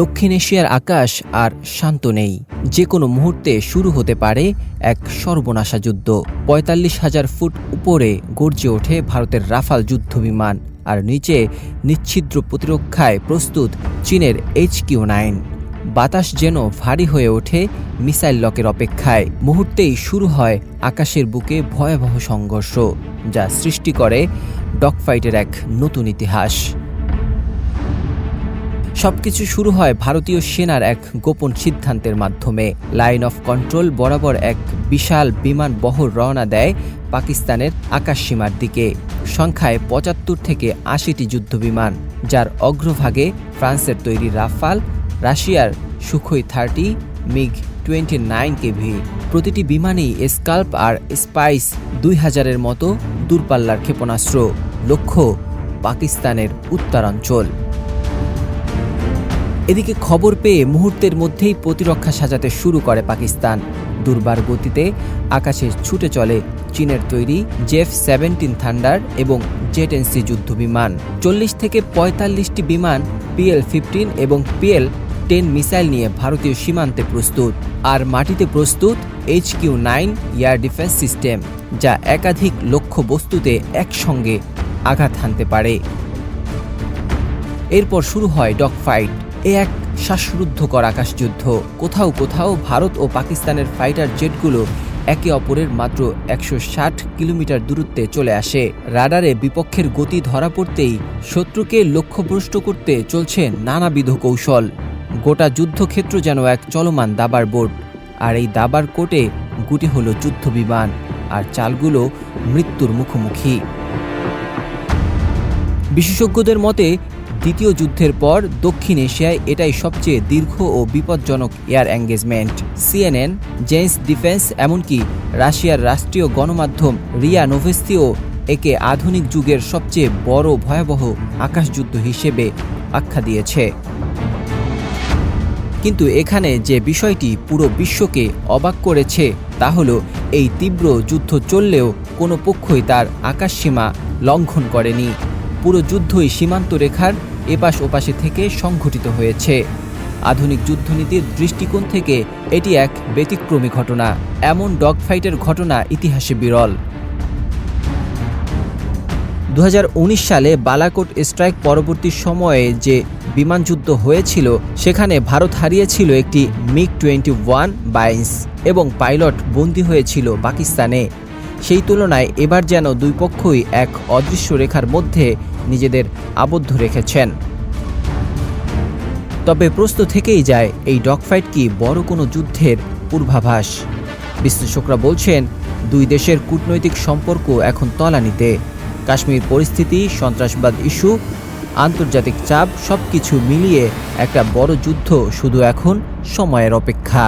দক্ষিণ এশিয়ার আকাশ আর শান্ত নেই। যে কোনো মুহূর্তে শুরু হতে পারে এক সর্বনাশা যুদ্ধ। পঁয়তাল্লিশ হাজার ফুট উপরে গর্জে ওঠে ভারতের রাফাল যুদ্ধবিমান আর নিচে নিচ্ছিদ্র প্রতিরক্ষায় প্রস্তুত চীনের এইচ কিউ নাইন। বাতাস যেন ভারী হয়ে ওঠে মিসাইল লকের অপেক্ষায়। মুহূর্তেই শুরু হয় আকাশের বুকে ভয়াবহ সংঘর্ষ, যা সৃষ্টি করে ডগফাইটের এক নতুন ইতিহাস। সবকিছু শুরু হয় ভারতীয় সেনার এক গোপন সিদ্ধান্তের মাধ্যমে। লাইন অফ কন্ট্রোল বরাবর এক বিশাল বিমান বহর রওনা দেয় পাকিস্তানের আকাশসীমার দিকে। সংখ্যায় পঁচাত্তর থেকে আশিটি যুদ্ধবিমান, যার অগ্রভাগে ফ্রান্সের তৈরি রাফাল, রাশিয়ার Sukhoi thirty, MiG twenty nine KV প্রতিটি বিমানেই স্কাল্প আর স্পাইস দুই হাজারের মতো দূরপাল্লার ক্ষেপণাস্ত্র। লক্ষ্য, পাকিস্তানের উত্তরাঞ্চল। এদিকে খবর পেয়ে মুহূর্তের মধ্যেই প্রতিরক্ষা সাজাতে শুরু করে পাকিস্তান। দুর্বার গতিতে আকাশে ছুটে চলে চীনের তৈরি জেফ সেভেন্টিন থান্ডার এবং জেট এনসি যুদ্ধ বিমান। চল্লিশ থেকে পঁয়তাল্লিশটি বিমান, পিএল ফিফটিন এবং পিএল টেন মিসাইল নিয়ে ভারতীয় সীমান্তে প্রস্তুত। আর মাটিতে প্রস্তুত H Q nine air defence system, যা একাধিক লক্ষ্য বস্তুতে একসঙ্গে আঘাত হানতে পারে। এরপর শুরু হয় ডগ ফাইট। এ এক শ্বাসরুদ্ধকর আকাশযুদ্ধ। কোথাও কোথাও ভারত ও পাকিস্তানের ফাইটার জেটগুলো একে অপরের মাত্র একশো ষাট কিলোমিটার দূরত্বে চলে আসে। রাডারে বিপক্ষের গতি ধরা পড়তেই শত্রুকে লক্ষ্যভ্রষ্ট করতে চলছে নানাবিধ কৌশল। গোটা যুদ্ধক্ষেত্র যেন এক চলমান দাবার বোর্ড আর এই দাবার কোটে গুটি হলো যুদ্ধবিমান, আর চালগুলো মৃত্যুর মুখোমুখি। বিশেষজ্ঞদের মতে দ্বিতীয় যুদ্ধের পর দক্ষিণ এশিয়ায় এটাই সবচেয়ে দীর্ঘ ও বিপজ্জনক air engagement. CNN Jane's defence এমনকি রাশিয়ার রাষ্ট্রীয় গণমাধ্যম রিয়া নোভেস্তিও একে আধুনিক যুগের সবচেয়ে বড় ভয়াবহ আকাশযুদ্ধ হিসেবে আখ্যা দিয়েছে। কিন্তু এখানে যে বিষয়টি পুরো বিশ্বকে অবাক করেছে, তা হলো এই তীব্র যুদ্ধ চললেও কোনো পক্ষই তার আকাশসীমা লঙ্ঘন করেনি। পুরো যুদ্ধই সীমান্ত রেখার এপাশ ওপাশে থেকে সংঘটিত হয়েছে। আধুনিক যুদ্ধনীতির দৃষ্টিকোণ থেকে এটি এক ব্যতিক্রমী ঘটনা, এমন ডগফাইটের ঘটনা ইতিহাসে বিরল। দু হাজার উনিশ সালে বালাকোট স্ট্রাইক পরবর্তী সময়ে যে বিমান যুদ্ধ হয়েছিল, সেখানে ভারত হারিয়েছিল একটি মিগ টোয়েন্টি ওয়ান বাইন্স এবং পাইলট বন্দী হয়েছিল পাকিস্তানে। সেই তুলনায় এবার যেন দুই পক্ষই এক অদৃশ্য রেখার মধ্যে নিজেদের আবদ্ধ রেখেছেন। তবে প্রশ্ন থেকেই যায়, এই ডগফাইট কি বড় কোনো যুদ্ধের পূর্বাভাস? বিশ্লেষকরা বলছেন, দুই দেশের কূটনৈতিক সম্পর্ক এখন তলানিতে। কাশ্মীর পরিস্থিতি, সন্ত্রাসবাদ ইস্যু, আন্তর্জাতিক চাপ সবকিছু মিলিয়ে একটা বড় যুদ্ধ শুধু এখন সময়ের অপেক্ষা।